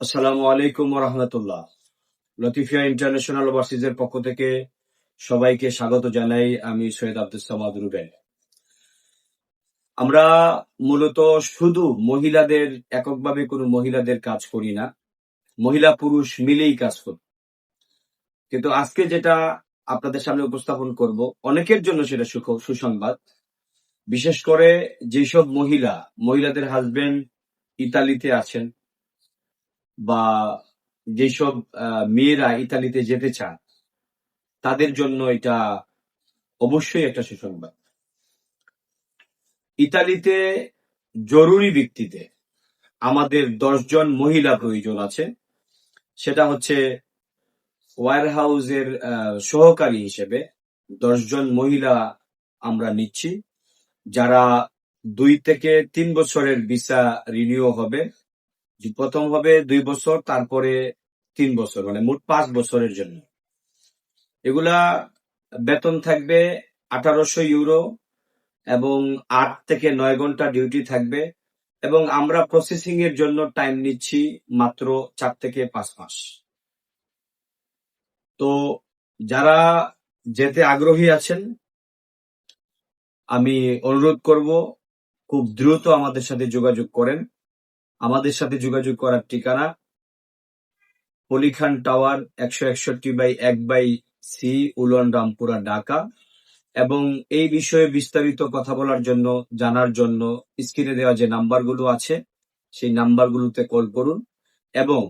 আসসালামু আলাইকুম রহমতুল্লাহ লতিফিয়া ইন্টারন্যাশনাল ওভারসিজের পক্ষ থেকে সবাইকে স্বাগত জানাই আমি সৈয়দ আব্দুল সামাদ রুবেল। আমরা মূলত শুধু মহিলাদের, এককভাবে কোনো মহিলাদের কাজ করি না, মহিলা পুরুষ মিলেই কাজ করি। কিন্তু আজকে যেটা আপনাদের সামনে উপস্থাপন করব, অনেকের জন্য সেটা সুখ- সুসংবাদ। বিশেষ করে যেসব মহিলা, মহিলাদের হাজবেন্ড ইতালিতে আছেন বা যেসব মেয়েরা ইতালিতে যেতে চান, তাদের জন্য এটা অবশ্যই একটা সুসংবাদ। ইতালিতে জরুরি ভিত্তিতে আমাদের দশজন মহিলা প্রয়োজন আছে। সেটা হচ্ছে ওয়ার হাউসের সহকারী হিসেবে দশজন মহিলা আমরা নিচ্ছি, যারা দুই থেকে তিন বছরের ভিসা রিনিউ হবে। প্রথম হবে দুই বছর, তারপরে তিন বছর মানে মোট পাঁচ বছরের জন্য। এগুলা বেতন থাকবে আঠারোশো ইউরো এবং আট থেকে নয় ঘণ্টা ডিউটি থাকবে এবং আমরা প্রসেসিং এর জন্য টাইম নিচ্ছি মাত্র চার থেকে পাঁচ মাস। তো যারা যেতে আগ্রহী আছেন, আমি অনুরোধ করব, খুব দ্রুত আমাদের সাথে যোগাযোগ করেন। আমাদের সাথে যোগাযোগ করার ঠিকানা পলিখান টাওয়ার একশো একষট্টি বাই এক by C woollen Rampura Dhaka. এবং এই বিষয়ে বিস্তারিত কথা বলার জন্য, জানার জন্য স্ক্রিনে দেওয়া যে নাম্বারগুলো আছে, সেই নাম্বারগুলোতে কল করুন। এবং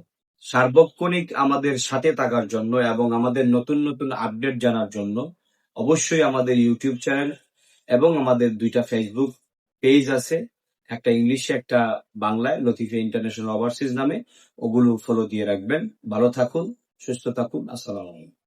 সার্বক্ষণিক আমাদের সাথে থাকার জন্য এবং আমাদের নতুন নতুন আপডেট জানার জন্য অবশ্যই আমাদের ইউটিউব চ্যানেল এবং আমাদের দুইটা ফেসবুক পেজ আছে। একটা ইংলিশে, একটা বাংলায়, লতিফে ইন্টারন্যাশনাল ওভারসিজ নামে। ওগুলো ফলো দিয়ে রাখবেন। ভালো থাকুন, সুস্থ থাকুন। আসসালাম আলাইকুম।